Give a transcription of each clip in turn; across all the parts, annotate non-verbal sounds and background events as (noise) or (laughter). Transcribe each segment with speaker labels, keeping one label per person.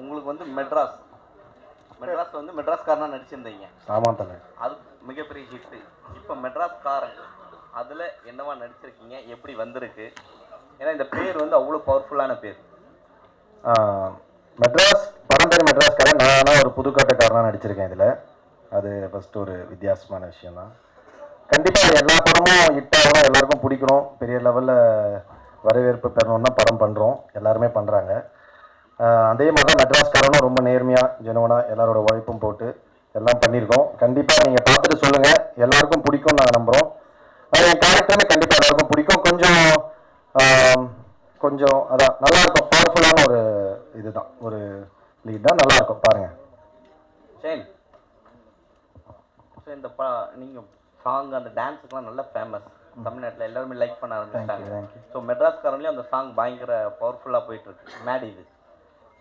Speaker 1: உங்களுக்கு வந்து மெட்ராஸ். மெட்ராஸ் வந்து மெட்ராஸ்காரனா நடிச்சிருந்தீங்க.
Speaker 2: ஆமாம் தலை.
Speaker 1: அது மிகப்பெரிய ஹிட்டு இப்போ மெட்ராஸ்காரன் அதில் என்னவா நடிச்சிருக்கீங்க? எப்படி வந்திருக்கு? ஏன்னா இந்த பேர் வந்து அவ்வளோ பவர்ஃபுல்லான பேர்.
Speaker 2: மெட்ராஸ் படம் பேர் மெட்ராஸ்காரன் நானாக ஒரு புதுக்கோட்டைக்காரனாக நடிச்சிருக்கேன் இதில். அது ஃபஸ்ட்டு ஒரு வித்தியாசமான விஷயம் தான் கண்டிப்பாக எல்லா படமும் ஹிட் ஆகணும் எல்லாருக்கும் பிடிக்கணும். பெரிய லெவலில் வரவேற்பு பெறணும்னு தான் படம் பண்ணுறோம் எல்லாருமே பண்ணுறாங்க அதே மாதிரி தான் மெட்ராஸ்காரனும் ரொம்ப நேர்மையாக ஜெனுவனாக எல்லாரோட உழைப்பும் போட்டு எல்லாம் பண்ணியிருக்கோம். கண்டிப்பாக நீங்கள் பார்த்துட்டு சொல்லுங்கள் எல்லாருக்கும் பிடிக்கும் நாங்கள் நம்புகிறோம் என் கேரக்டருமே கண்டிப்பாக எல்லாருக்கும் பிடிக்கும். கொஞ்சம் கொஞ்சம் அதான் நல்லா இருக்கும் பவர்ஃபுல்லான ஒரு இதுதான். ஒரு லீட் தான். நல்லா இருக்கும் பாருங்க.
Speaker 1: சரி ஸோ இந்த ப நீங்கள் சாங் அந்த டான்ஸுக்கெலாம் நல்ல ஃபேமஸ் தமிழ்நாட்டில் எல்லாருமே லைக் பண்ண ஆரம்பிச்சிட்டாங்க. ஸோ மெட்ராஸ்காரன்லேயும் அந்த சாங் பயங்கர பவர்ஃபுல்லாக போயிட்டுருக்கு மேடி இது.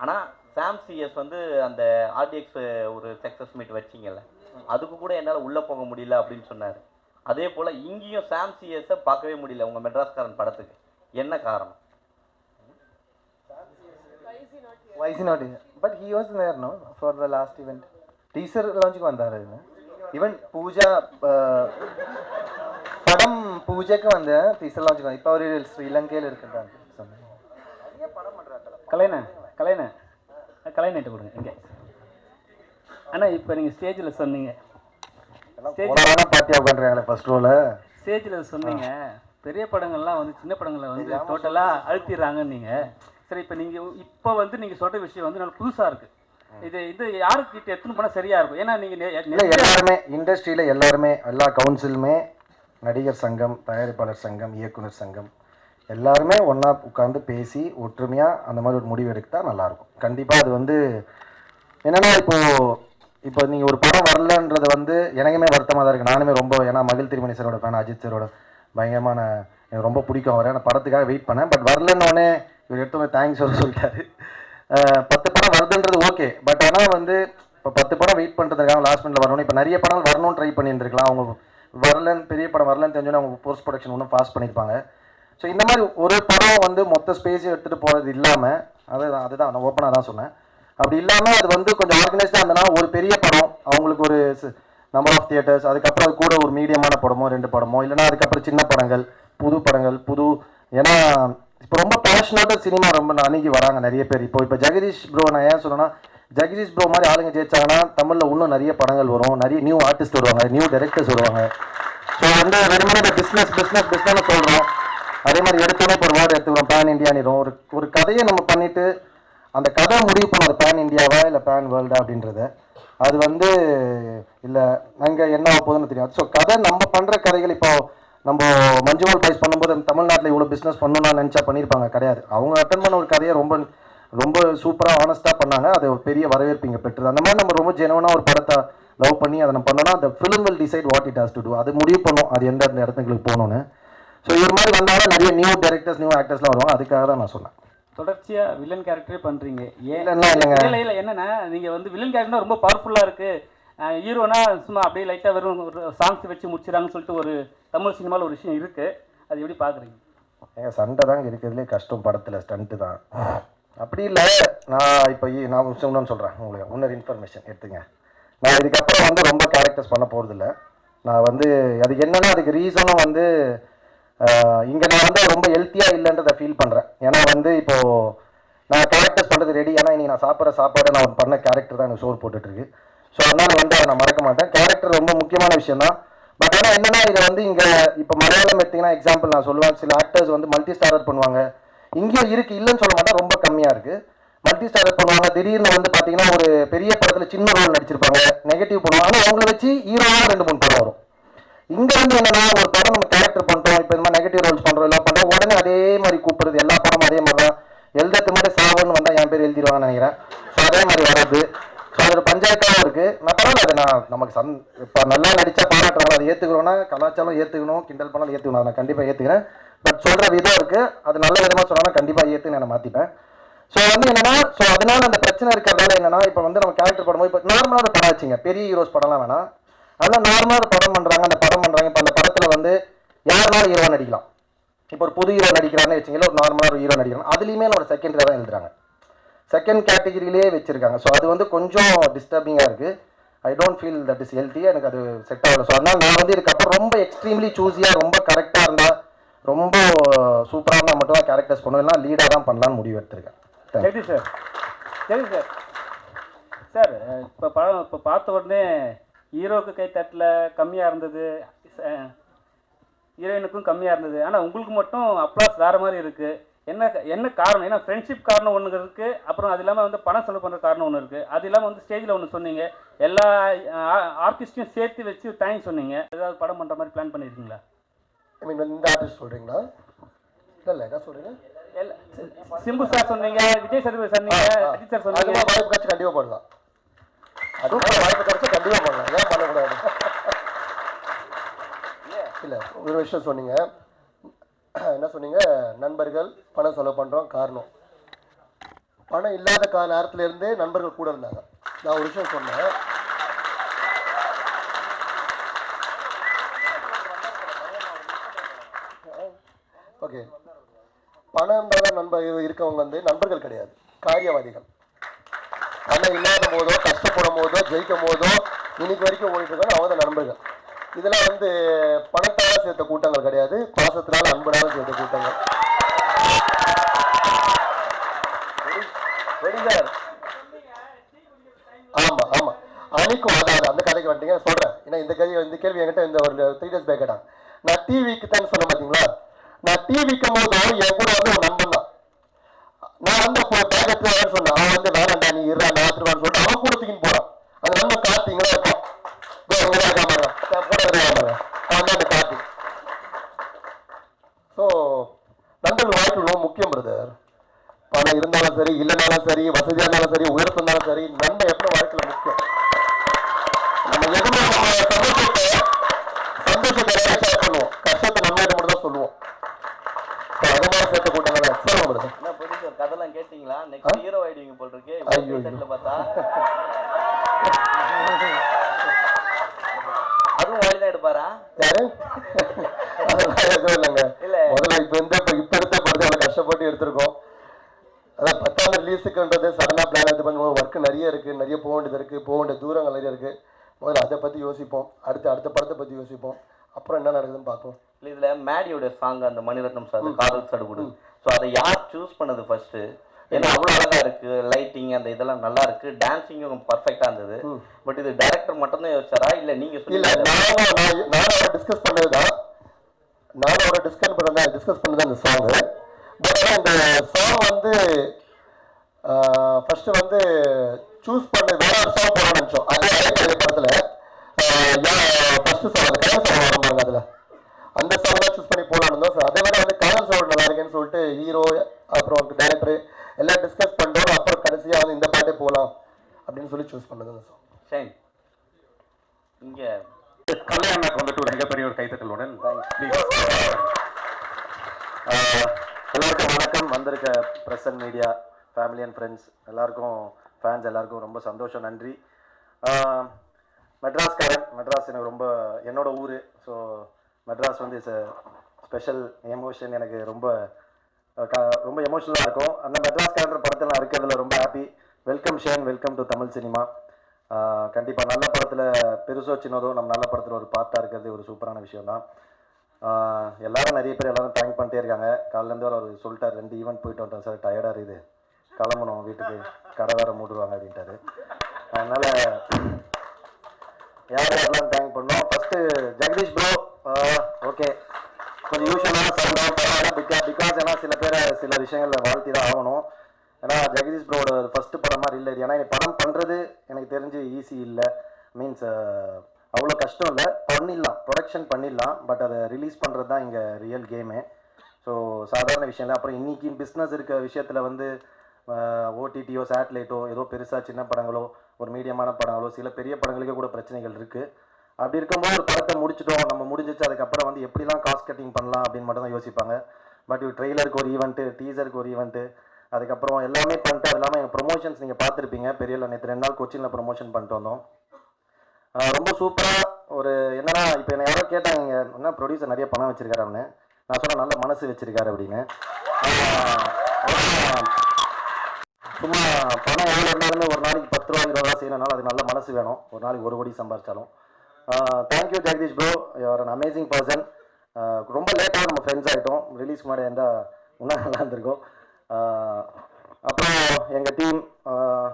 Speaker 1: ஆனால் சாம் சிஎஸ் வந்து அந்த ஆர்டிஎக்ஸ் ஒரு சக்ஸஸ் மீட் வச்சிங்கல்ல அதுக்கு கூட என்னால் உள்ளே போக முடியல அப்படின்னு சொன்னார். அதே போல் இங்கேயும் சாம் சிஎஸை பார்க்கவே முடியல உங்கள் மெட்ராஸ்காரன் படத்துக்கு. என்ன காரணம்?
Speaker 3: Why is he not here? But he was there, no, for the last event. Teaser launch வந்தாரு ஈவன் பூஜா படம் பூஜைக்கு வந்து டீசர் லான்ச் இப்போ அவர் ஸ்ரீலங்கையில் இருக்கிறாங்க சொன்னேன்
Speaker 4: கலைண்ணே கலைண்ணே கலைநேட்டு கொடுங்க இங்கே. அண்ணா இப்போ நீங்கள் ஸ்டேஜில் சொன்னீங்க.
Speaker 2: பார்ட்டியா உட்காந்துருக்காங்களே ஃபர்ஸ்ட் ரோல
Speaker 4: ஸ்டேஜில் சொன்னீங்க. பெரிய படங்கள்லாம் வந்து சின்ன படங்களை வந்து டோட்டலாக அழுத்திடுறாங்கன்னு நீங்கள் சரி இப்போ நீங்கள் இப்போ வந்து நீங்கள் சொல்கிற விஷயம் வந்து நல்ல புதுசாக இருக்குது இது இது யாருக்கிட்ட எடுத்துன்னு போனால் சரியாக இருக்கும்? ஏன்னா நீங்கள்
Speaker 2: எல்லாருமே இண்டஸ்ட்ரியில் எல்லாருமே எல்லா கவுன்சிலுமே நடிகர் சங்கம் தயாரிப்பாளர் சங்கம் இயக்குனர் சங்கம் எல்லாருமே ஒன்றா உட்காந்து பேசி ஒற்றுமையாக அந்த மாதிரி ஒரு முடிவு எடுத்தா நல்லாயிருக்கும். கண்டிப்பாக அது வந்து என்னன்னா இப்போது இப்போ நீங்கள் ஒரு படம் வரலன்றது வந்து எனக்குமே வருத்தமாக தான் இருக்குது நானுமே ரொம்ப ஏன்னா மகிழ் திருமணி சரோட ஃபேன் அஜித் சரோட பயங்கரமான எனக்கு ரொம்ப பிடிக்கும் அவரை. நான் படத்துக்காக வெயிட் பண்ணேன். பட் வரலன்னொடனே இவர் எடுத்தவங்க தேங்க்ஸ் சொல்ல சொல்லிட்டாரு. பத்து படம் வருதுன்றது ஓகே பட் ஆனால் வந்து இப்போ பத்து படம் வெயிட் பண்ணுறதுக்காக லாஸ்ட் மினிட்ல வரணும் இப்போ நிறைய படங்கள் வரணும்னு ட்ரை பண்ணியிருந்துருக்கலாம். அவங்க வரலன்னு பெரிய படம் வரலன்னு தெரிஞ்சோன்னே அவங்க போஸ்ட் ப்ரொடக்ஷன் ஒன்றும் ஃபாஸ்ட் பண்ணியிருப்பாங்க. ஸோ இந்த மாதிரி ஒரு படம் வந்து மொத்த ஸ்பேஸையும் எடுத்துகிட்டு போகிறது இல்லாமல் அதுதான் அதுதான் நான் ஓப்பனாக தான் சொன்னேன். அப்படி இல்லாமல் அது வந்து கொஞ்சம் ஆர்கனைஸ்டாக இருந்தனா ஒரு பெரிய படம் அவங்களுக்கு ஒரு நம்பர் ஆஃப் தியேட்டர்ஸ் அதுக்கப்புறம் அது கூட ஒரு மீடியமான படமோ ரெண்டு படமோ இல்லைன்னா அதுக்கப்புறம் சின்ன படங்கள் புது படங்கள் புது ஏன்னா இப்போ ரொம்ப பேஷனோட சினிமா ரொம்ப அணுகி வராங்க நிறைய பேர். இப்போ இப்போ ஜெகதீஷ் ப்ரோ நான் ஏன் சொன்னேன்னா ஜெகதீஷ் ப்ரோ மாதிரி ஆளுங்க ஜெயிச்சாங்கன்னா தமிழில் இன்னும் நிறைய படங்கள் வரும். நிறைய நியூ ஆர்டிஸ்ட் வருவாங்க நியூ டைரக்டர்ஸ் வருவாங்க. ஸோ வந்து ரெண்டு மூணு பிஸ்னஸ் பிஸ்னஸ் பிஸ்னஸ் சொல்கிறோம் அதே மாதிரி எடுத்தோன்னே இப்போ ஒரு வேர்டு எடுத்துக்கிறோம் பேன் இந்தியானிரும் ஒரு ஒரு கதையை நம்ம பண்ணிட்டு அந்த கதை முடிவு பண்ண அது பேன் இந்தியாவா இல்லை பேன் வேர்ல்டா அப்படின்றத. அது வந்து இல்லை அங்கே என்ன ஆக போகுதுன்னு தெரியாது. ஸோ கதை நம்ம பண்ணுற கதைகள் இப்போ நம்ம மஞ்சுவால் ப்ரைஸ் பண்ணும்போது தமிழ்நாட்டில் இவ்வளோ பிஸ்னஸ் பண்ணணும்னு நினச்சா பண்ணியிருப்பாங்க கிடையாது. அவங்க அட்டன் பண்ண ஒரு கதையை ரொம்ப ரொம்ப சூப்பராக ஆனஸ்ட்டாக பண்ணாங்க. அது ஒரு பெரிய வரவேற்பு இங்கே பெற்றது. அந்த மாதிரி நம்ம ரொம்ப ஜெனவனாக ஒரு படத்தை லவ் பண்ணி அதை நம்ம பண்ணோம்னா அந்த film will decide what it has to do அது முடிவு பண்ணும். அது எந்த எந்த இடத்துங்களுக்கு போகணும்னு. ஸோ இது மாதிரி வந்தாலும் நிறைய நியூ டேரக்டர்ஸ் நியூ ஆக்டர்ஸ்லாம் வருவாங்க. அதுக்காக தான் நான் சொன்னேன்.
Speaker 4: தொடர்ச்சியாக வில்லன் கேரக்டரே பண்ணுறீங்க ஏன்? இல்லை இல்லை என்னன்னா நீங்கள் வந்து வில்லன் கேரக்டர் ரொம்ப பவர்ஃபுல்லாக இருக்குது ஹீரோனா சும்மா அப்படியே லைட்டாக வெறும் ஒரு சாங்ஸ் வச்சு முடிச்சிடறாங்கன்னு சொல்லிட்டு ஒரு தமிழ் சினிமாவில் ஒரு விஷயம் இருக்குது அது எப்படி பார்க்குறீங்க
Speaker 2: ஏங்க சண்டை தாங்க இருக்கிறதுலே கஷ்டம் படத்தில் ஸ்டண்ட்டு தான். அப்படி இல்லை. நான் இப்போ நான் இன்னொன்று சொல்கிறேன் உங்களுக்கு இன்னொரு இன்ஃபர்மேஷன் எடுத்துங்க. நான் இதுக்கப்புறம் வந்து ரொம்ப கேரக்டர்ஸ் பண்ண போகிறதில்ல நான் வந்து அதுக்கு என்னன்னா அதுக்கு ரீசனும் வந்து இங்கே நான் வந்து ரொம்ப ஹெல்த்தியாக இல்லைன்றதை ஃபீல் பண்ணுறேன் ஏன்னா வந்து இப்போது நான் கேரக்டர்ஸ் பண்ணுறது ரெடி ஏன்னா இன்னைக்கு நான் சாப்பிட்ற சாப்பாடை நான் பண்ண கேரக்டர் தான் எனக்கு சோறு போட்டுட்ருக்கு ஸோ அதனால் வந்து அதை நான் மறக்க மாட்டேன். கேரக்டர் ரொம்ப முக்கியமான விஷயம் தான். பட் ஆனால் என்னன்னா இதை வந்து இங்கே இப்போ மலையாளம் எடுத்தீங்கன்னா எக்ஸாம்பிள் நான் சொல்லுவேன். சில ஆக்டர்ஸ் வந்து மல்டி ஸ்டாரர் பண்ணுவாங்க. இங்கேயும் இருக்குது இல்லைன்னு சொல்ல மாட்டேன். ரொம்ப கம்மியாக இருக்குது மல்டி ஸ்டாரர் பண்ணுவாங்க. திடீர்னு வந்து பார்த்தீங்கன்னா ஒரு பெரிய படத்தில் சின்ன ரோல் நடிச்சிருப்பாங்க. நெகட்டிவ் பண்ணுவாங்க. ஆனால் அவங்கள வச்சு ஹீரோவாக ரெண்டு மூணு படம் வரும். இங்க வந்து என்னன்னா ஒரு படம் நம்ம கேரக்டர் பண்றோம். இப்போ இந்த மாதிரி நெகட்டிவ் ரோல்ஸ் பண்றோம் எல்லாம் பண்றோம். உடனே அதே மாதிரி கூப்பிடுறது எல்லா படமும் அதே மாதிரி தான் எழுதுறது மாதிரி சாவன்னு வந்தா என் பேர் எழுதிடுவாங்கன்னு நினைக்கிறேன். ஸோ அதே மாதிரி வராது ஸோ அது ஒரு பஞ்சாயத்தாகவும் இருக்கு. நான் பரவாயில்ல அது நான் நமக்கு சந் இப்போ நல்லா நடிச்சா பாராட்டுறாங்க அதை ஏத்துக்கிறோம்னா கலாச்சாரம் ஏத்துக்கணும் கிண்டல் பண்ணாலும் ஏத்துக்கணும். அதை நான் கண்டிப்பா ஏத்துக்கிறேன். பட் சொல்ற விதம் இருக்கு. அது நல்ல விதமா சொன்னா கண்டிப்பா ஏத்துன்னு நான் மாத்திப்பேன். ஸோ வந்து என்னன்னா ஸோ அதனால அந்த பிரச்சனை இருக்கிறதால என்னன்னா இப்போ வந்து நம்ம கேரக்டர் படமோ இப்போ நார்மலாக படம் வச்சுங்க. பெரிய ஹீரோஸ் படம்லாம் வேணாம். அதெல்லாம் நார்மலாக ஒரு படம் பண்ணுறாங்க அந்த படம் பண்ணுறாங்க இப்போ அந்த படத்தில் வந்து யாருனாலும் ஹீரோ நடிக்கலாம். இப்போ ஒரு புது ஹீரோ நடிக்கிறான்னு வச்சுங்களேன் ஒரு நார்மலாக ஒரு ஹீரோ நடிக்கிறாங்க. அதுலேயுமே ஒரு செகண்டரி தான் எழுதுறாங்க செகண்ட் கேட்டகிரிலேயே வச்சுருக்காங்க. ஸோ அது வந்து கொஞ்சம் டிஸ்டர்பிங்காக இருக்குது I don't feel that is healthy எனக்கு அது செட் ஆகலை. ஸோ அதனால் நான் வந்து இதுக்கப்புறம் ரொம்ப எக்ஸ்ட்ரீம்லி சூஸியாக ரொம்ப கரெக்டாக இருந்தால் ரொம்ப சூப்பராக இருந்தால் மட்டும் தான் கேரக்டர்ஸ் பண்ணுவேன். லீடாக தான் பண்ணலான்னு முடிவு எடுத்திருக்கேன். Thank
Speaker 4: சார் சரி சார் சார் இப்போ படம் இப்போ பார்த்த உடனே ஹீரோவுக்கு கை தட்டில் கம்மியாக இருந்தது. ஹீரோயினுக்கும் கம்மியாக இருந்தது. ஆனால் உங்களுக்கு மட்டும் அப்ளாஸ் வேறு மாதிரி இருக்குது என்ன என்ன காரணம்? ஏன்னா ஃப்ரெண்ட்ஷிப் காரணம் ஒன்று இருக்குது அப்புறம் அது இல்லாமல் வந்து பணம் செலவு பண்ணுற காரணம் ஒன்று இருக்குது அது இல்லாமல் வந்து ஸ்டேஜில் ஒன்று சொன்னீங்க. எல்லா ஆர்டிஸ்டையும் சேர்த்து வச்சு தேங்க்ஸ் சொன்னீங்க. ஏதாவது படம் பண்ணுற மாதிரி பிளான் பண்ணியிருக்கீங்களா
Speaker 5: ஐ மீன் இந்த ஆர்டிஸ்ட் சொல்கிறீங்களா இல்லை இல்லை என்ன சொல்கிறீங்க
Speaker 4: சிம்பு சார் சொன்னீங்க விஜய் சார் சொன்னீங்க அஜித் சார் சொன்னீங்க.
Speaker 5: கண்டிப்பாக பண்ணலாம். அதுவும் வாய்ப்பு கிடச்சி கண்டிப்பாக பண்ணலாம் ஏன் பண்ணக்கூடாது? இல்லை. ஒரு விஷயம் சொன்னீங்க. என்ன சொன்னீங்க? நண்பர்கள் பணம் செலவு பண்ணுறோம் காரணம். பணம் இல்லாத கா நேரத்துல இருந்தே நண்பர்கள் கூட இருந்தாங்க. நான் ஒரு விஷயம் சொன்னேன். ஓகே பணம் இருந்தாலும் நண்பர் இருக்கவங்க வந்து நண்பர்கள் கிடையாது. காரியவாதிகள். பணம் இல்லாத போதோ கஷ்டப்படும் போதோ ஜெயிக்கும் போதோ இன்னைக்கு வரைக்கும் ஓடிட்டு இருக்காங்க அவங்க தான் நண்பர்கள். இதெல்லாம் வந்து பணத்தால சேர்த்த கூட்டங்கள் கிடையாது. பாசத்தினால அன்பனால சேர்த்த கூட்டங்கள். ஆமா ஆமா. அணிக்கும் அதாவது அந்த கதைக்கு வந்துட்டீங்க. சொல்றேன். ஏன்னா இந்த கதை இந்த கேள்வி என்கிட்ட இந்த ஒரு த்ரீ டேஸ் பேக் கேட்டாங்க நான் டிவிக்கு தான் சொன்னேன் பாத்தீங்களா? நான் டிவிக்கும் போது என் கூட வந்து ஒரு நண்பன் தான். நான் வந்து பேக் எடுத்து சொன்னேன். அவன் வந்து வேணாண்டா நீ இருடா நான் எடுத்துருவான்னு சொல்லிட்டு போறான் அந்த பாருங்க. கூட பாருங்க. அவன் தான் அந்த ஸோ நண்பர்கள் வாழ்க்கை ரொம்ப முக்கியம் பிரதர் பணம் இருந்தாலும் சரி இல்லைனாலும் சரி வசதியாக இருந்தாலும் சரி உயர்த்து இருந்தாலும் சரி நன்மை எப்போ வாழ்க்கையில் முக்கியம்? நம்ம எதுவுமே சந்தோஷத்தை சந்தோஷத்தை பண்ணுவோம். கஷ்டத்தை நம்ம மட்டும் தான் சொல்லுவோம். சேர்த்து கூட்டாங்க சொல்லுங்க பிரதர்
Speaker 1: என்ன ப்ரொடியூசர் கதைலாம் கேட்டிங்களா? நெக்ஸ்ட் ஹீரோ ஆயிடுவீங்க போல் இருக்கு
Speaker 5: ஐயோ.
Speaker 1: பார்த்தா. அதுவும் வாலி தான் எடுப்பாரா?
Speaker 5: யாரு? இல்லைங்க.
Speaker 1: இல்ல.
Speaker 5: முதல்ல இப்போ இந்த இப்போ எடுத்த படத்தை அவ்வளோ கஷ்டப்பட்டு எடுத்திருக்கோம். அதான் பத்தாம் ரிலீஸுக்குன்றது சடனாக பிளான் எடுத்து பண்ணுவோம் ஒர்க் நிறைய இருக்குது நிறைய போக வேண்டியது இருக்குது போக வேண்டிய தூரங்கள் நிறைய இருக்குது முதல்ல அதை பற்றி யோசிப்போம். அடுத்து அடுத்த படத்தை பற்றி யோசிப்போம். அப்புறம் என்ன நடக்குதுன்னு பார்ப்போம்.
Speaker 1: இதுல மேடியோட சாங் அந்த மணிரத்னம் சார் காதல் சடுகுடு ஸோ அதை யார் சூஸ் பண்ணது ஃபர்ஸ்ட் ஏன்னா அவ்வளோ அழகா இருக்கு. லைட்டிங் அந்த இதெல்லாம் நல்லா இருக்கு. டான்சிங்கும் பர்ஃபெக்டா இருந்தது. பட் இது டைரக்டர் மட்டும்தான் யோசிச்சாரா? இல்ல நீங்க
Speaker 5: இல்லை
Speaker 1: சொல்லி
Speaker 5: நானும் நான் நானும் அவரை டிஸ்கஸ் பண்ணது தான் டிஸ்கஸ் பண்ணதான் டிஸ்கஸ் பண்ணது அந்த சாங்கு பட் ஆனால் இந்த சாங் வந்து ஃபர்ஸ்ட் வந்து சூஸ் பண்ண வேற ஒரு சாங் போகணும்னு நினச்சோம். அதே படத்தில். ஃபர்ஸ்ட் சாங் அந்த சாங் வரும் பாருங்க அதில். அந்த சாங் தான் சூஸ் பண்ணி போகலான்னு இருந்தோம் அதை விட வந்து கலர் சாங் நல்லா இருக்குன்னு சொல்லிட்டு ஹீரோ அப்புறம் டைரக்டர் எல்லாம் டிஸ்கஸ் பண்ணுறோம் அப்புறம் கடைசியாக வந்து இந்த பாட்டே போகலாம் அப்படின்னு சொல்லி சூஸ் பண்ணது அந்த சாங்
Speaker 1: ஷைன் இங்க
Speaker 6: கல்யாணக்கு வந்துட்டு ஒரு மிகப்பெரிய ஒரு கைத்தட்டலுடன்
Speaker 2: எல்லாருக்கும் வணக்கம். வந்திருக்க press and media family and friends எல்லாருக்கும் ஃபேன்ஸ் எல்லாருக்கும் ரொம்ப சந்தோஷம் நன்றி. மெட்ராஸ்காரன். மெட்ராஸ் எனக்கு ரொம்ப என்னோட ஊர். ஸோ மெட்ராஸ் வந்து இஸ் ஸ்பெஷல் எமோஷன் எனக்கு ரொம்ப க- ரொம்ப எமோஷனலாக இருக்கும். அந்த மெட்ராஸ்காரன்ற படத்தில் நான் இருக்கிறதுல ரொம்ப happy welcome Shane welcome to Tamil cinema கண்டிப்பாக நல்ல படத்தில் பெருசோ சின்னதோ நம்ம நல்ல படத்தில் ஒரு பார்ட்டாக இருக்கிறது ஒரு சூப்பரான விஷயம் தான் எல்லாரும் நிறைய பேர் எல்லாரும் தேங்க் பண்ணிட்டே இருக்காங்க. காலையிலேருந்து அவர் சொல்லிட்டார் ரெண்டு ஈவெண்ட் போயிட்டு வந்துட்டோம் சார். டயர்டாக இருக்குது. கிளம்பணும் வீட்டுக்கு. கடை வேற மூடுவாங்க அப்படின்ட்டாரு. அதனால் யார் யாரெல்லாம் தேங்க் பண்ணோம்? ஃபஸ்ட்டு ஜெகதீஷ் ப்ரோ ஓகே கொஞ்சம் யூஸ்வலாக சவுண்டாக பரவாயில்ல பிகாஸ் பிகாஸ் ஏன்னா சில பேரை சில விஷயங்களில் வாழ்த்தி தான் ஆகணும். ஏன்னா ஜெகதீஷ் ப்ரோட ஃபஸ்ட்டு படம் மாதிரி இல்லை இது ஏன்னா படம் பண்ணுறது எனக்கு தெரிஞ்சு ஈஸி இல்லை. மீன்ஸ் அவ்வளோ கஷ்டம் இல்லை. பண்ணிடலாம். ப்ரொடக்ஷன் பண்ணிடலாம். பட் அதை ரிலீஸ் பண்ணுறது தான் இங்கே ரியல் கேமு ஸோ சாதாரண விஷயம் இல்லை. அப்புறம் இன்றைக்கி பிஸ்னஸ் இருக்க விஷயத்தில் வந்து uh, ஓடிடியோ சேட்டலைட்டோ ஏதோ பெருசாக சின்ன படங்களோ ஒரு மீடியமான படங்களோ சில பெரிய படங்களுக்கே கூட பிரச்சனைகள் இருக்குது அப்படி இருக்கும்போது ஒரு படத்தை முடிச்சிட்டோம். நம்ம முடிஞ்சிச்சு. அதுக்கப்புறம் வந்து எப்படிலாம் காஸ்ட் கட்டிங் பண்ணலாம் அப்படின்னு மட்டும் தான் யோசிப்பாங்க பட் ட்ரெய்லருக்கு ஒரு ஈவெண்ட்டு டீசருக்கு ஒரு ஈவெண்ட்டு அதுக்கப்புறம் எல்லாமே பண்ணிட்டு அது இல்லாமல் எங்கள் ப்ரொமோஷன்ஸ் நீங்கள் பார்த்துருப்பீங்க. பெரிய நேற்று ரெண்டு நாள் கொச்சினில் ப்ரொமோஷன் பண்ணிட்டு வந்தோம். ரொம்ப சூப்பராக ஒரு என்னன்னா இப்போ என்ன யாரோ கேட்டாங்க இங்கே என்ன ப்ரொடியூசர் நிறைய பணம் வச்சிருக்காரு அவனு நான் சொன்னேன் நல்ல மனசு வச்சிருக்காரு அப்படின்னு. சும்மா பணம் எவ்வளோ இருந்தாலுமே ஒரு நாளைக்கு பத்து ரூபா இருபது ரூபா செய்யணும்னால அது நல்ல மனசு வேணும். ஒரு நாளைக்கு ஒரு கோடி சம்பாதிச்சாலும் thank you Jagadeesh bro you are an amazing person ரொம்ப லேட்டாக நம்ம ஃப்ரெண்ட்ஸ் ஆகிட்டோம். ரிலீஸ் முன்னாடி இருந்தால் இன்னும் நல்லா இருந்திருக்கும். Uh, அப்புறம் எங்கள் டீம் uh,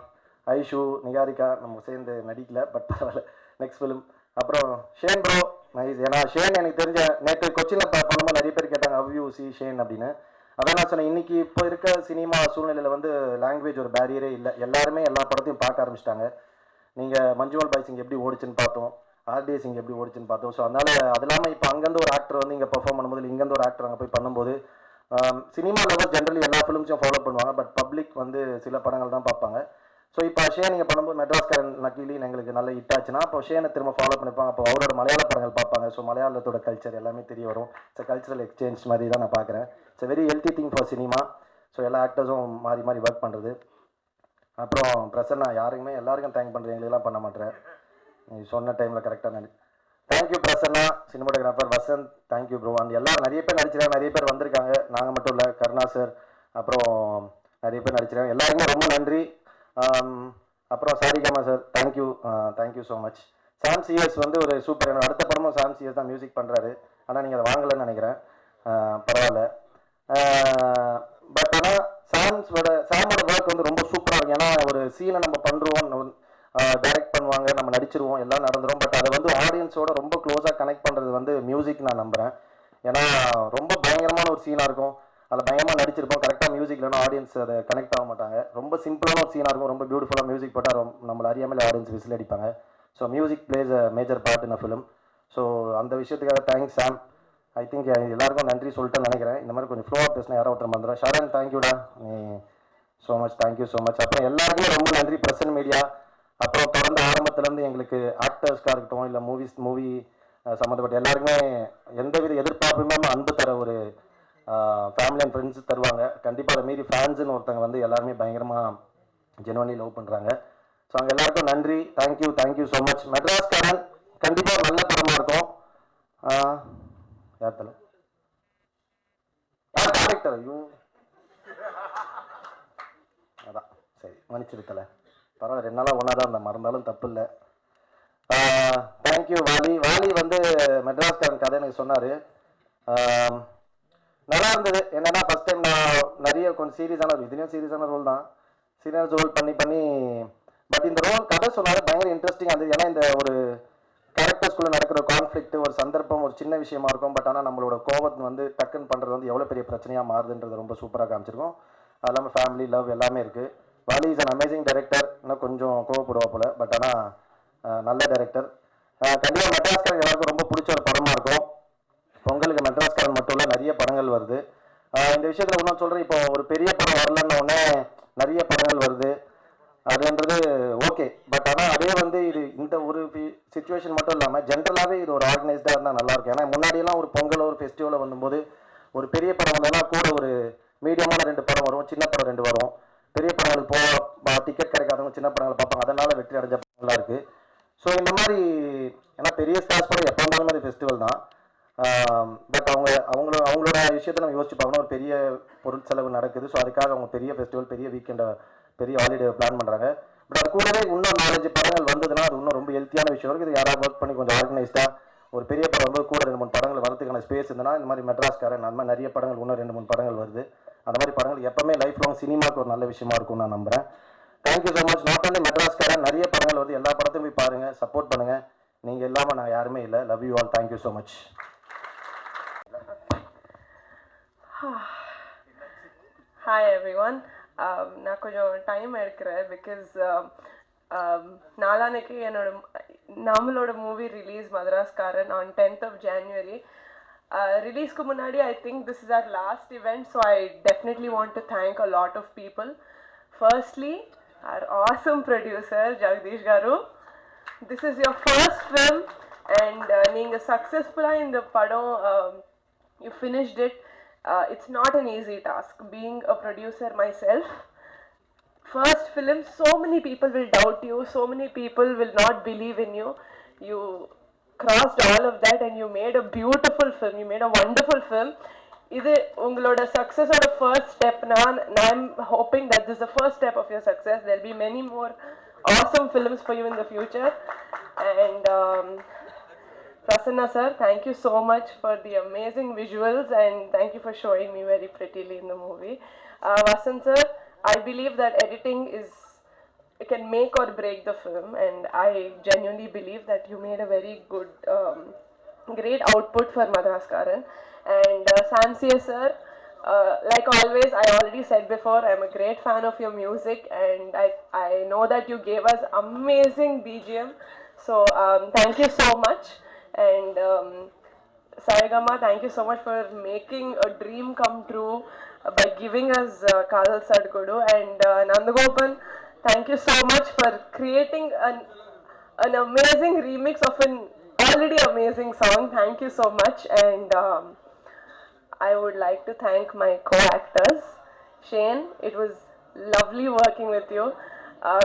Speaker 2: ஐஷு நிகாரிகா நம்ம சேர்ந்து நடிக்கல பட் பரவாயில்ல. நெக்ஸ்ட் ஃபிலிம் அப்புறம் ஷேன் ப்ரோ நைஸ் ஏன்னா ஷேன் எனக்கு தெரிஞ்ச நேற்று கொச்சின பண்ணும்போது நிறைய பேர் கேட்டாங்க அவ்யூ சி ஷேன் அப்படின்னு. அதான் நான் சொன்னேன் இன்னைக்கு இப்போ இருக்க சினிமா சூழ்நிலையில் வந்து லாங்குவேஜ் ஒரு பேரியரே இல்லை. எல்லாருமே எல்லா படத்தையும் பார்க்க ஆரம்பிச்சிட்டாங்க. நீங்கள் மஞ்சுவல் பாய்ஸிங் எப்படி ஓடிச்சுன்னு பார்த்தோம். ஆர்டிஎஸ் இங்கே எப்படி ஓடிச்சுன்னு பார்த்தோம். ஸோ அதனால அது இல்லாமல் இப்போ அங்கேருந்து ஒரு ஆக்டர் வந்து இங்கே பெர்ஃபார்ம் பண்ணும்போது இங்கேருந்து ஒரு ஆக்டர் அங்கே போய் பண்ணும்போது சினிமா லவர் ஜென்ரலி எல்லா ஃபிலிம்ஸும் ஃபாலோ பண்ணுவாங்க. பட் பப்ளிக் வந்து சில படங்கள் தான் பார்ப்பாங்க. ஸோ இப்போ ஷேன் நீங்கள் பண்ணும்போது மெட்ராஸ்காரன் நக்கிலின்னு எங்களுக்கு நல்ல ஹிட் ஆச்சுன்னா அப்போ ஷேனை திரும்ப ஃபாலோ பண்ணிப்பாங்க. அப்போ அவரோட மலையாள படங்கள் பார்ப்பாங்க. ஸோ மலையாளத்தோட கல்ச்சர் எல்லாமே தெரிய வரும். ஸோ கல்ச்சரல் எக்ஸ்சேஞ்ச் மாதிரி தான் நான் பார்க்குறேன். It's very healthy thing for cinema so எல்லா ஆக்டர்ஸும் மாறி மாறி ஒர்க் பண்ணுறது அப்புறம் பிரசன்னா யாருக்குமே எல்லாருக்கும் தேங்க் பண்ணுறேன் எங்களுக்கெல்லாம் பண்ண மாட்டேறேன் நீ சொன்ன டைமில் கரெக்டாக நடி thank you Prasanna cinematographer Vasanth thank you bro and எல்லாம் நிறைய பேர் நடிச்சிருக்காங்க நிறைய பேர் வந்திருக்காங்க. நாங்கள் மட்டும் இல்லை கருணா சார் அப்புறம் நிறைய பேர் நடிச்சிருக்காங்க. எல்லாருக்குமே ரொம்ப நன்றி. அப்புறம் Saregama sir thank you thank you so much Sam CS வந்து ஒரு சூப்பர் அடுத்த படமும் சாம் சிஎஸ் தான் மியூசிக் பண்ணுறாரு ஆனால் நீங்கள் அதை வாங்கலைன்னு நினைக்கிறேன். பரவாயில்ல. பட் ஆனால் சாம்ஸோட சாமோட ஒர்க் வந்து ரொம்ப சூப்பராக இருக்கும் ஏன்னா ஒரு சீனை நம்ம பண்ணுறோம் டைரக்ட் பண்ணுவாங்க நம்ம நடிச்சிருவோம் எல்லாம் நடந்துடும் பட் அதை வந்து ஆடியன்ஸோட ரொம்ப க்ளோஸாக கனெக்ட் பண்ணுறது வந்து மியூசிக் நான் நம்புகிறேன் ஏன்னா ரொம்ப பயங்கரமான ஒரு சீனாக இருக்கும். அதில் பயங்கரமாக நடிச்சிருப்போம். கரெக்டாக மியூசிக் இல்லைனா ஆடியன்ஸ் அதை கனெக்ட் ஆக மாட்டாங்க. ரொம்ப சிம்பிளான ஒரு சீனாக இருக்கும். ரொம்ப பியூட்டிஃபுல்லாக மியூசிக் போட்டால் ரொம்ப நம்மளை அறியாமல் ஆடியன்ஸ் விசில் அடிப்பாங்க. So music plays a major part in a film so அந்த விஷயத்துக்காக தேங்க்ஸ் சாம் ஐ திங்க் எல்லாருக்கும் நன்றி சொல்லிட்டேன்னு நினைக்கிறேன். இந்த மாதிரி கொஞ்சம் ஃப்ளோவாக பேசினா யாரோ ஒருத்தர் வந்துடும் ஷரண் தேங்க்யூடா நீ so much thank you so much அப்புறம் எல்லாருக்குமே ரொம்ப நன்றி. பிரசன் மீடியா அப்புறம் தொடர்ந்து ஆரம்பத்துலேருந்து எங்களுக்கு ஆக்டர்ஸ்க்காக இருக்கட்டும் இல்லை மூவிஸ் மூவி சம்மந்தப்பட்ட எல்லாருக்குமே எந்தவித எதிர்பார்ப்புமே அன்பு தர ஒரு ஃபேமிலி அண்ட் ஃப்ரெண்ட்ஸ் தருவாங்க. கண்டிப்பாக அதை மீறி ஃபேன்ஸுன்னு ஒருத்தங்க வந்து எல்லாருமே பயங்கரமாக ஜென்வனி லவ் பண்ணுறாங்க ஸோ அங்கே எல்லாருக்கும் நன்றி. Thank you thank you so much Madras Madraskaaran கண்டிப்பாக நல்ல படமாக இருக்கும். ஆஹ், யார் தலை? ஆ டேரக்டர் ஐயோ? அதான் சரி மன்னிச்சிரு தலை. பரவாயில்ல ரெண்டு நாளாக ஒன்றா தான் இருந்தேன் மறந்தாலும் தப்பு இல்லை தேங்க்யூ வாலி. வாலி வந்து மெட்ராஸ்காரன் கதை எனக்கு சொன்னார் நல்லா இருந்தது. என்னென்னா ஃபர்ஸ்ட் டைம் நான் நிறைய கொஞ்சம் சீரியஸான இதுலேயும் சீரியஸான ரோல் தான். சீரியஸ் ரோல் பண்ணி பண்ணி பட் இந்த ரோல் கதை சொன்னாரு பயங்கர இன்ட்ரெஸ்டிங்காக இருந்தது. ஏன்னா இந்த ஒரு கேரக்டர்ஸ்குள்ளே நடக்கிற கான்ஃப்ளிக்ட் ஒரு சந்தர்ப்பம் ஒரு சின்ன விஷயமா இருக்கும். பட் ஆனால் நம்மளோட கோவத்தை வந்து டக்குன்னு பண்ணுறது வந்து எவ்வளோ பெரிய பிரச்சனையாக மாறுதுன்றது ரொம்ப சூப்பராக காமிச்சிருக்கோம். அது இல்லாமல் ஃபேமிலி லவ் எல்லாமே இருக்குது Vaali is an amazing director கொஞ்சம் கோவப்படுவாப்பில். பட் ஆனால் நல்ல டைரக்டர் கண்டிப்பாக மெட்ராஸ்காரங்க எல்லாருக்கும் ரொம்ப பிடிச்ச ஒரு படமாக இருக்கும். பொங்கலுக்கு மெட்ராஸ்காரன் மட்டும் இல்லை நிறைய படங்கள் வருது. இந்த விஷயத்தில் இன்னும் சொல்கிறேன் இப்போ ஒரு பெரிய படம் வரலன்ன உடனே நிறைய படங்கள் வருது. அதுன்றது ஓகே பட் ஆனால் அதே வந்து இது இந்த ஒரு சுச்சுவேஷன் மட்டும் இல்லாமல் ஜென்ரலாகவே இது ஒரு ஆர்கனைஸ்டாக இருந்தால் நல்லாயிருக்கும் ஏன்னா முன்னாடியெல்லாம் ஒரு பொங்கல் ஒரு ஃபெஸ்டிவலில் வந்தபோது ஒரு பெரிய படம் வந்ததுன்னா கூட ஒரு மீடியமான ரெண்டு படம் வரும் சின்ன படம் ரெண்டு வரும். பெரிய படங்களுக்கு போக டிக்கெட் கிடைக்காதவங்க சின்ன படங்களை பார்ப்பாங்க. அதனால வெற்றி அடைஞ்ச படங்களாக இருக்குது ஸோ இந்த மாதிரி ஏன்னா பெரிய ஸ்டார்ஸ் படம் எப்போ இருந்தாலும் அது ஃபெஸ்டிவல் தான். பட் அவங்க அவங்களோட அவங்களோட விஷயத்தை நம்ம யோசிச்சு பார்க்கணும். ஒரு பெரிய பொருள் செலவு நடக்குது. ஸோ அதுக்காக அவங்க பெரிய ஃபெஸ்டிவல் பெரிய வீக்கெண்டை பெரிய ஹாலிடே பிளான் பண்ணுறாங்க பட் அது கூடவே இன்னும் நாலஞ்சு படங்கள் வந்ததுன்னா அது இன்னும் ரொம்ப ஹெல்த்தியான விஷயம். இருக்குது இது யாராவது ஒர்க் பண்ணி கொஞ்சம் ஆர்கனைஸ்டாக ஒரு பெரிய படம் வரும்போது கூட ரெண்டு மூணு படங்கள் வரதுக்கான ஸ்பேஸ் இருந்ததுன்னா இந்த மாதிரி மெட்ராஸ்காரன் அந்த மாதிரி நிறைய படங்கள் இன்னும் ரெண்டு மூணு படங்கள் வருது. அந்த மாதிரி படங்கள் எப்பவுமே லைஃப் லாங் சினிமாவுக்கு ஒரு நல்ல விஷயமா இருக்கும் நான் நம்புறேன். Thank you so much not only Madraskaaran நிறைய படங்கள் வருது. எல்லா படத்தையும் போய் பாருங்க சப்போர்ட் பண்ணுங்க. நீங்க இல்லாம நான் யாருமே இல்லை. Love you all thank you so
Speaker 7: much hi everyone நான் கொஞ்சம் டைம் எடுக்கிறேன் பிகாஸ் um, um, நாளானைக்கு என்னோட நம்மளோட movie release Madraskaaran on tenth of January ரிலீஸ்க்கு முன்னாடி I think this is our last event so I definitely want to thank a lot of people firstly our awesome producer Jagadeesh garu this is your first film and நீங்கள் சக்ஸஸ்ஃபுல்லாக இந்த படம் um, you finished it. Uh, it's not an easy task. Being a producer myself, first film, so many people will doubt you, so many people will not believe in you. You crossed all of that and you made a beautiful film, you made a wonderful film. இது உங்களோட சக்ஸஸோட first step நான் I'm hoping that this the first step of your success there'll be many more awesome films for you in the future and um, Prasanna sir, thank you so much for the amazing visuals and thank you for showing me very prettily in the movie. Uh, Vasant sir, I believe that editing is it can make or break the film and I genuinely believe that you made a very good um, great output for Madras Karan and uh, Samsia sir uh, like always I already said before I'm a great fan of your music and I, I know that you gave us amazing BGM so um, thank you so much. And um, thank you so much for making a dream come true by giving us uh, Kadal Sadgudu and uh, Nandagopan. Thank you so much for creating an, an amazing remix of an already amazing song. Thank you so much. And um, I would like to thank my co actors. Shane, it was lovely working with you. Uh,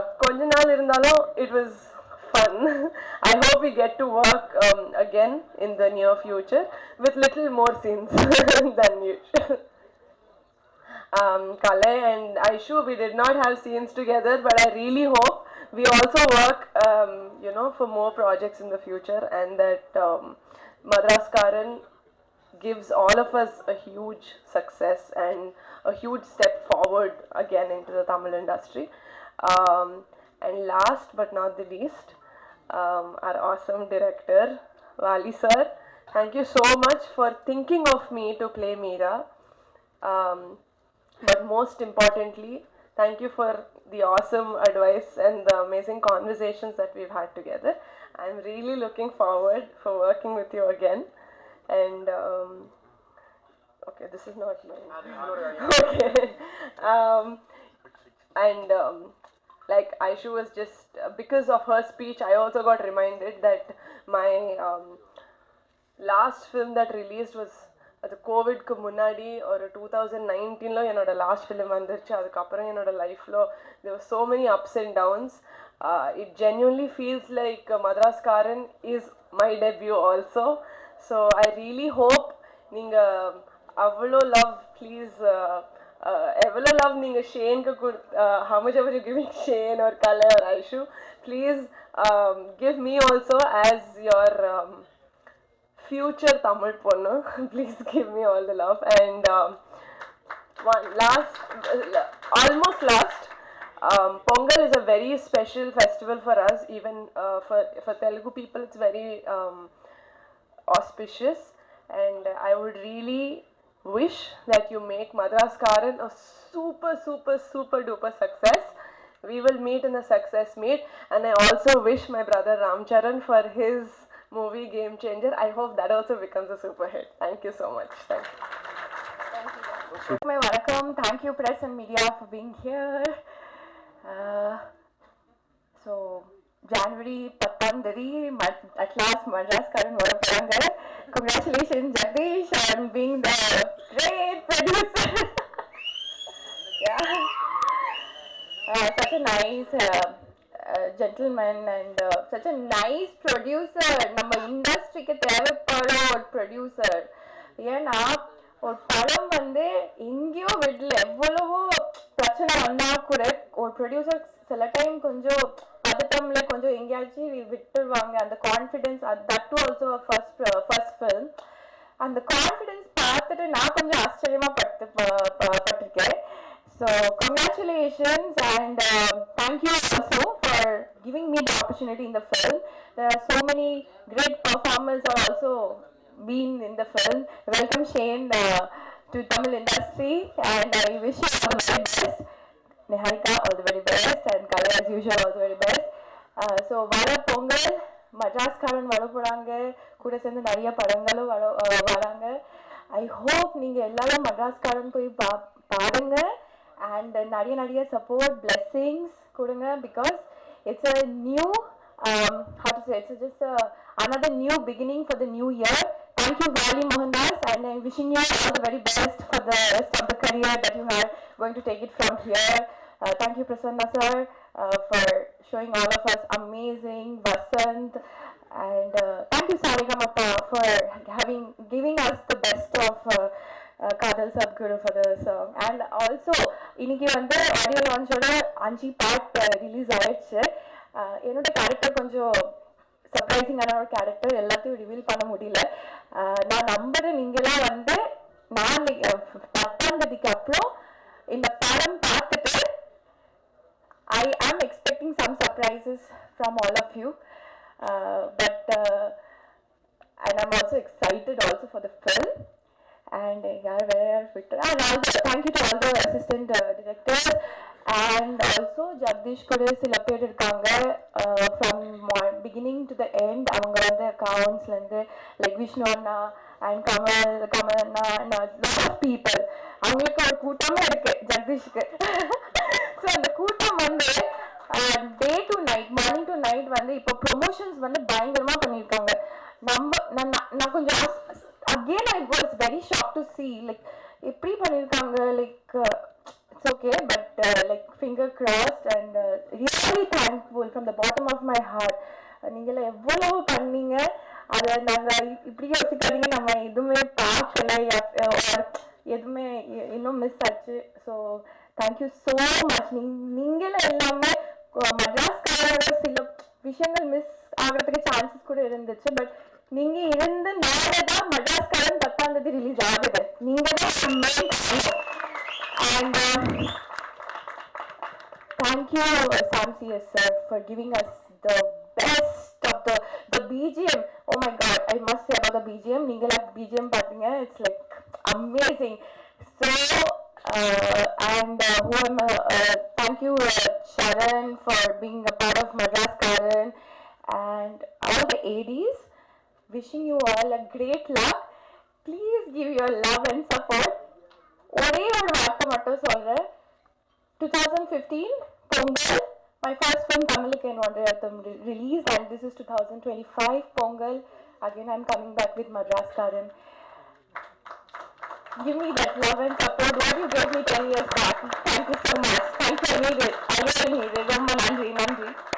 Speaker 7: it was fun. (laughs) I hope we get to work um, again in the near future with little more scenes (laughs) than usual. (laughs) um, Kale and Aishu, we did not have scenes together, but I really hope we also work, um, you know, for more projects in the future, and that um, Madras Karan gives all of us a huge success and a huge step forward again into the Tamil industry. Um, and last but not the least, um, our awesome director, Wali sir. Thank you so much for thinking of me to play Meera. Um, but most importantly, thank you for the awesome advice and the amazing conversations that we've had together. I'm really looking forward for working with you again. And um, okay, this is not (laughs) okay. Um, and um, like Aishu was just uh, because of her speech, I also got reminded that my um, last film that released was அது கோவிட்க்கு முன்னாடி ஒரு two thousand நைன்டீனில் என்னோட last film வந்துருச்சு. அதுக்கப்புறம் என்னோட லைஃப்பில் there so many ups and downs it genuinely feels like Madraskaaran is my debut also so I really hope நீங்கள் அவ்வளோ லவ் ப்ளீஸ் எவ்வளோ லவ் நீங்கள் ஷேனுக்கு கொடு how much ever you giving Shane or Kala or Aishu, please um, give me also as your um, future Tamil பொண்ணு (laughs) please give me all the love and um, one last almost last um, Pongal is a very special festival for us even uh, for for Telugu people it's very um, auspicious and I would really wish that you make Madras Karan a super super super duper success we will meet in the success meet and I also wish my brother Ramcharan for his movie Game Changer. I hope that also becomes a super hit. Thank you so much. Thank you. Thank you.
Speaker 8: My welcome. Thank you, press and media, for being here. Uh, so, January Patandari, at last Madras Karan Varaparangar. Congratulations, Jagdish, on being the great producer. (laughs) yeah. Uh, such a nice. Uh, gentleman and such a nice producer நம்ம இண்டஸ்ட்ரிக்கு தேவைப்படுற ஒரு producer ஏன்னா ஒரு படம் வந்து எங்கேயோ விடல. எவ்வளவோ பிரச்சனை வந்தா கூட ஒரு ப்ரொடியூசர் சில டைம் கொஞ்சம் பதட்டம்ல கொஞ்சம் எங்கேயாச்சும் விட்டுருவாங்க. அந்த confidence that to also first first film அந்த கான்ஃபிடென்ஸ் பார்த்துட்டு நான் கொஞ்சம் ஆச்சரியமா பட்டு ப- So congratulations and uh, thank you also for giving me the opportunity in the film. there are so many great performers are also been in the film welcome Shane uh, to Tamil industry and I wish you all the very best Niharika all the very best and Kala as usual all the very best uh, so வர பொங்கல் மட்ராஸ்காரன் வர போகிறாங்க கூட சேர்ந்து நிறைய படங்களும் வர அஹ் வராங்க I hope நீங்கள் எல்லாரும் மட்ராஸ்காரன் போய் பா பாருங்க அண்ட் நிறைய நிறைய சப்போர்ட் blessings கொடுங்க because it's a new um, how to say it's just a, another new beginning for the new year. Thank you, Vali Mohandas, and I'm wishing you all the very best for the rest of the career that you are going to take it from here. Uh, thank you, Prasanna sir, uh, for showing all of us amazing Vasant, and uh, thank you, Sarika Mata, for having giving us the best of காதல் சப் குரு Sadhguru for and also இன்னைக்கு வந்து audio லான்ச்சோட அஞ்சு part release uh, ஆயிடுச்சு. Uh, என்னோட character கொஞ்சம் சர்ப்ரைசிங்கான ஒரு கேரக்டர் எல்லாத்தையும் ரிவீல் பண்ண முடியல. Uh, நான் நம்புறேன் நீங்களாம் வந்து நான் பத்தாம் தேதிக்கு அப்புறம் இந்த படம் பார்த்துட்டு I am expecting some surprises from all of you but and I'm also excited also for the film. And uh, yeah, where Twitter and also thank you to all the assistant uh, directors and also Jagdish கூட சில பேர் இருக்காங்க uh, from mo- beginning to the end அவங்க வந்து accounts ல இருந்து like Vishnu Anna and Kamal Kamal Anna and a lot of people அவங்களுக்கு ஒரு கூட்டமே இருக்கு ஜெகதீஷ்க்கு ஸோ அந்த கூட்டம் வந்து day to night morning to night வந்து இப்போ ப்ரொமோஷன்ஸ் வந்து பயங்கரமா பண்ணியிருக்காங்க நம்ம நான் நான் நான் கொஞ்சம் again I was very shock to see like எப்படி பண்ணியிருக்காங்க like it's okay but like finger crossed and really thankful from the bottom of my heart நீங்கள எவ்வளவு பண்ணீங்க அதை நாங்கள் இப்படி யோசிக்காதீங்க நம்ம எதுவுமே பார்க்கல or எதுவுமே இ- இன்னும் மிஸ் ஆச்சு ஸோ தேங்க்யூ ஸோ மச் நீ நீங்களே எல்லாமே மட்ராஸ்காரோட சில விஷயங்கள் மிஸ் ஆகிறதுக்கு சான்சஸ் கூட இருந்துச்சு பட் நீங்க இருந்து நாளை தான் மட்ராஸ்காரன் பத்தாம் தேதி ரிலீஸ் ஆகுது நீங்க தான் main and Thank you, uh, Sam CS sir, for giving us the best of the the BGM. Oh my God, I must say about the BGM. நீங்க like BGM பார்த்தீங்க, it's like amazing. So uh, and uh, who am I, uh, thank you uh, Sharon for being a part of Madras Karan and all the ADs. Wishing you all a great luck. Please give your love and support. ஒரே ஒரு வார்த்தை மட்டும் சொல்றேன் 2015 Pongal. My first film, Tamiluku Wonder Vandaratham, released, and this is 2025 Pongal. Again, I'm coming back with Madras Karan. Give me that love and support what you gave me 10 years back. Thank you so much. Thank you, I need it. I really need it.